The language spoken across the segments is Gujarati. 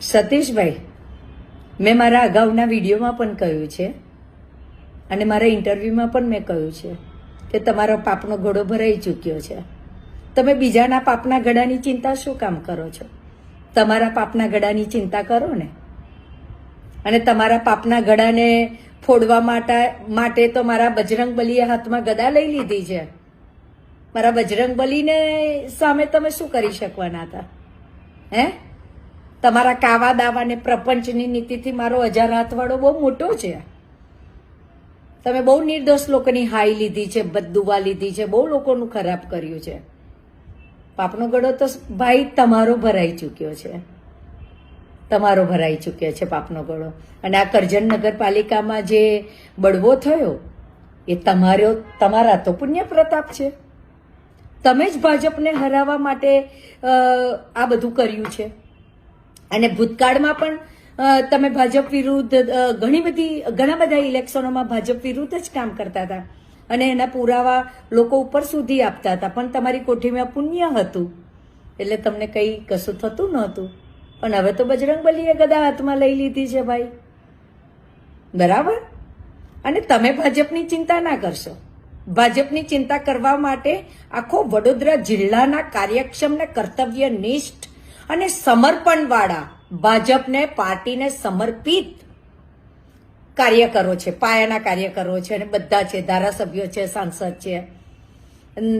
સતીશભાઈ, મેં મારા અગાઉના વિડીયોમાં પણ કહ્યું છે અને મારા ઇન્ટરવ્યૂમાં પણ મેં કહ્યું છે કે તમારો પાપનો ઘોડો ભરાઈ ચૂક્યો છે. તમે બીજાના પાપના ગળાની ચિંતા શું કામ કરો છો? તમારા પાપના ગળાની ચિંતા કરો ને? અને તમારા પાપના ગળાને ફોડવા માટે તો મારા બજરંગ બલીએ હાથમાં ગદા લઈ લીધી છે. મારા બજરંગ બલીને સામે તમે શું કરી શકવાના હતા? હે? તમારા કાવા દાવાને પ્રપંચની નીતિથી મારો હજાર હાથવાળો બહુ મોટો છે. તમે બહુ નિર્દોષ લોકોની હાઈ લીધી છે, બદદુવા લીધી છે, બહુ લોકોનું ખરાબ કર્યું છે. પાપનો ગળો તો ભાઈ તમારો ભરાઈ ચૂક્યો છે. તમારો ભરાઈ ચૂક્યો છે પાપનો ગળો. અને આ કરજણ નગરપાલિકામાં જે બળવો થયો, એ તમારો, તમારા તો પુણ્ય પ્રતાપ છે. તમે જ ભાજપને હરાવવા માટે આ બધું કર્યું છે. અને ભૂતકાળમાં પણ તમે ભાજપ વિરુદ્ધ ઘણી બધી, ઘણા બધા ઇલેક્શનોમાં ભાજપ વિરુદ્ધ જ કામ કરતા હતા. અને એના પુરાવા લોકો ઉપર સુધી આપતા હતા. પણ તમારી કોઠીમાં પુણ્ય હતું. એટલે તમને કંઈ કશું થતું નહોતું. પણ હવે તો બજરંગ બલીએ ગદા હાથમાં લઈ લીધી છે ભાઈ. બરાબર? અને તમે ભાજપની ચિંતા ના કરશો. ભાજપની ચિંતા કરવા માટે આખો વડોદરા જિલ્લાના કાર્યક્ષમ ને કર્તવ્યનિષ્ઠ અને સમર્પણવાળા ભાજપને પાર્ટીને સમર્પિત કાર્યકરો છે, પાયાના કાર્યકરો છે અને બધા છે, ધારાસભ્યો છે, સાંસદ છે.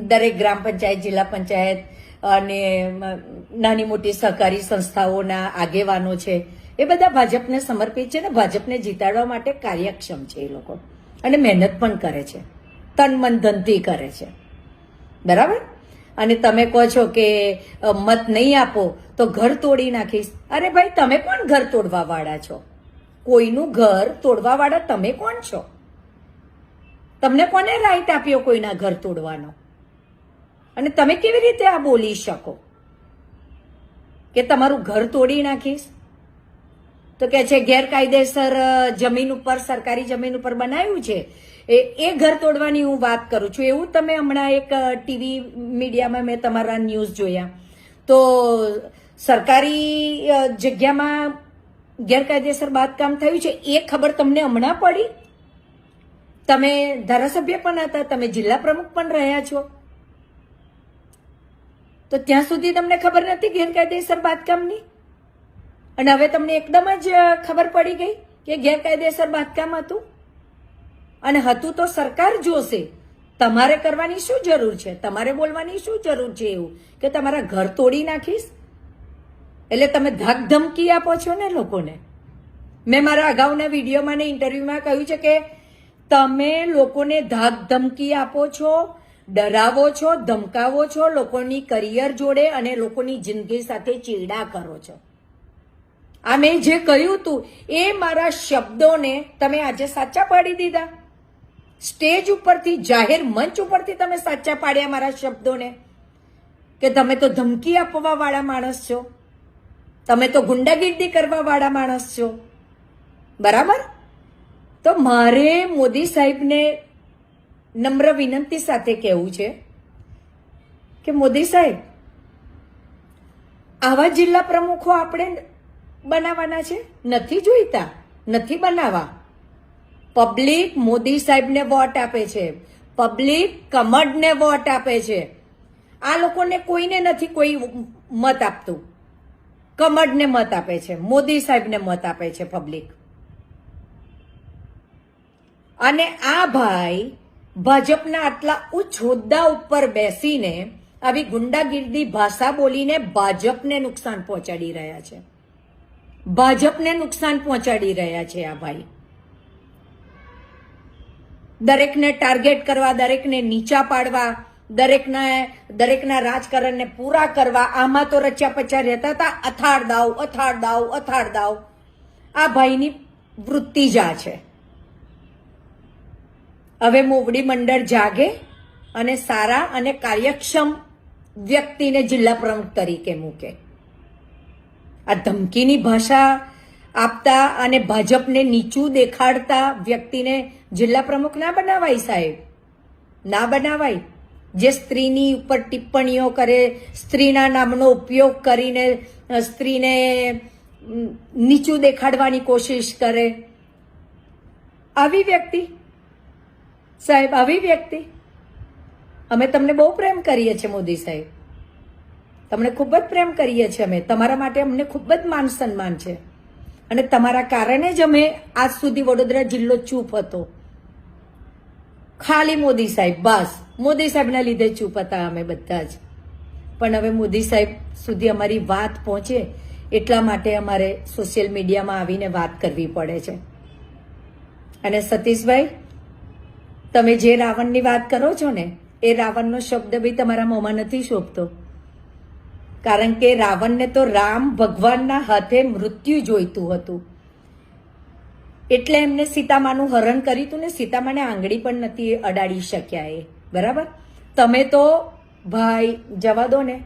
દરેક ગ્રામ પંચાયત, જિલ્લા પંચાયત અને નાની મોટી સહકારી સંસ્થાઓના આગેવાનો છે, એ બધા ભાજપને સમર્પિત છે અને ભાજપને જીતાડવા માટે કાર્યક્ષમ છે એ લોકો. અને મહેનત પણ કરે છે. તન મન ધનથી કરે છે. બરાબર? અને તમે કહો છો કે મત નહીં આપો, તો ઘર તોડી નાખીશ. અરે ભાઈ, તમે પણ ઘર તોડવા વાળા છો? કોઈનું ઘર તોડવા વાળા તમે કોણ છો? તમને કોને રાઈટ આપ્યો કોઈના ઘર તોડવાનો? અને તમે કેવી રીતે આ બોલી શકો? કે તમારું ઘર તોડી નાખીશ? તો કે છે ગેરકાયદેસર જમીન ઉપર, સરકારી જમીન ઉપર બનાવ્યું છે, એ એ ઘર તોડવાની હું વાત કરું છું. એવું તમે હમણાં એક ટીવી મીડિયામાં મેં તમારા ન્યૂઝ જોયા. તો સરકારી જગ્યામાં ગેરકાયદેસર બાંધકામ થયું છે, એ ખબર તમને હમણાં પડી? તમે ધારાસભ્ય પણ હતા, તમે જિલ્લા પ્રમુખ પણ રહ્યા છો. તો ત્યાં સુધી તમને ખબર નથી ગેરકાયદેસર બાંધકામની? અને હવે તમને એકદમ જ ખબર પડી ગઈ કે ગેરકાયદેસર બાંધકામ હતું. અને હતું તો સરકાર જોશે. તમારે કરવાની શું જરૂર છે? તમારે બોલવાની શું જરૂર છે એવું? કે તમારા ઘર તોડી નાખીશ? એટલે તમે ધાક ધમકી આપો છો ને લોકોને. મેં મારા અગાઉના વિડીયોમાં ને ઇન્ટરવ્યુમાં કહ્યું છે કે તમે લોકોને ધાક ધમકી આપો છો, ડરાવો છો, ધમકાવો છો, લોકોની કરિયર જોડે અને લોકોની જિંદગી સાથે ચીડા કરો છો. આ મેં જે કહ્યું હતું એ મારા શબ્દોને તમે આજે સાચા પાડી દીધા. સ્ટેજ ઉપરથી, જાહેર મંચ ઉપરથી તમે સાચા પાડ્યા મારા શબ્દોને. કે તમે તો ધમકી આપવા વાળા માણસ છો. તમે તો ગુંડાગીર્દી કરવા વાળા માણસ છો. બરાબર? તો મારે મોદી સાહેબને નમ્ર વિનંતી સાથે કહેવું છે કે મોદી સાહેબ, આવા જિલ્લા પ્રમુખો આપણે બનાવવાના છે? નથી જોઈતા? નથી બનાવવા? પબ્લિક મોદી સાહેબને વોટ આપે છે. પબ્લિક કમડને વોટ આપે છે. આ લોકોને કોઈને નથી કોઈ મત આપતું. કમડને મત આપે છે. મોદી સાહેબને મત આપે છે પબ્લિક. અને આ ભાઈ ભાજપના આટલા ઉચ્ચ હોદ્દા ઉપર બેસીને આવી ગુંડાગીર્દી ભાષા બોલીને ભાજપને નુકસાન પહોંચાડી રહ્યા છે. ભાજપને નુકસાન પહોંચાડી રહ્યા છે આ ભાઈ. દરેકને ટાર્ગેટ કરવા, દરેકને નીચા પાડવા, દરેકના દરેકના રાજકારણને પૂરા કરવા, આમાં તો રચ્યા પચ્યા રહેતા હતા અથાડ દાવ અથાડ દાવ અથાડ દાવ આ ભાઈની વૃત્તિ જ આ છે. હવે મોવડી મંડળ જાગે અને સારા અને કાર્યક્ષમ વ્યક્તિને જિલ્લા પ્રમુખ તરીકે મૂકે. આ ધમકીની ભાષા આપતા અને ભાજપને નીચું દેખાડતા વ્યક્તિને જિલ્લા પ્રમુખ ના બનાવાય સાહેબ. ના બનાવાય. જે સ્ત્રીની ઉપર ટિપ્પણીઓ કરે, સ્ત્રીના નામનો ઉપયોગ કરીને સ્ત્રીને નીચું દેખાડવાની કોશિશ કરે. આવી વ્યક્તિ. સાહેબ, આવી વ્યક્તિ. અમે તમને બહુ પ્રેમ કરીએ છીએ મોદી સાહેબ. તમને ખૂબ જ પ્રેમ કરીએ છીએ અમે. તમારા માટે અમને ખૂબ જ માન સન્માન છે. અને તમારા કારણે જ અમે આજ સુધી વડોદરા જિલ્લો ચૂપ હતો. ખાલી મોદી સાહેબ, બસ. મોદી સાહેબના લીધે ચૂપ હતા અમે બધા જ. પણ હવે મોદી સાહેબ સુધી અમારી વાત પહોંચે એટલા માટે અમારે સોશિયલ મીડિયામાં આવીને વાત કરવી પડે છે. અને સતીશભાઈ, તમે જે રાવણની વાત કરો છો ને, એ રાવણનો શબ્દ બી તમારા મોંમાં નથી શોભતો. કારણ કે રાવણને તો રામ ભગવાનના હાથે મૃત્યુ જોઈતું હતું. એટલે એમને સીતામાનું હરણ કર્યું હતું ને સીતામાને આંગળી પણ નથી અડાડી શક્યા એ. બરાબર? તમે તો ભાઈ, જવા દો ને.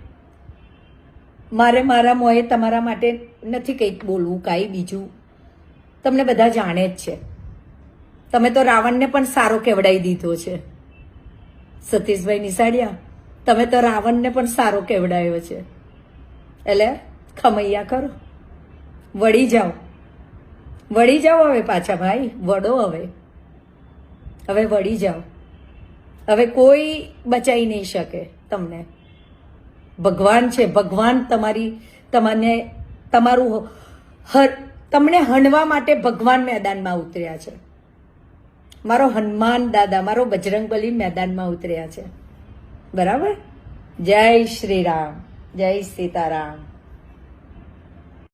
મારે મારા મોએ તમારા માટે નથી કંઈક બોલવું, કાંઈ બીજું. તમને બધા જાણે જ છે. તમે તો રાવણને પણ સારો કેવડાવી દીધો છે. સતીશભાઈ નિસાડિયા તમે તો રાવણને પણ સારો કેવડાયો છે. એટલે ખમૈયા કરો. વળી જાઓ. વળી જાઓ હવે પાછા ભાઈ. વડો હવે. હવે વળી જાઓ. હવે કોઈ બચાવી નહીં શકે તમને. ભગવાન છે. ભગવાન તમારી, તમને, તમારું હર, તમને હણવા માટે ભગવાન મેદાનમાં ઉતર્યા છે. મારો હનુમાન દાદા, મારો બજરંગબલી મેદાનમાં ઉતર્યા છે. બરાબર? જય શ્રી રામ. જય સીતારામ.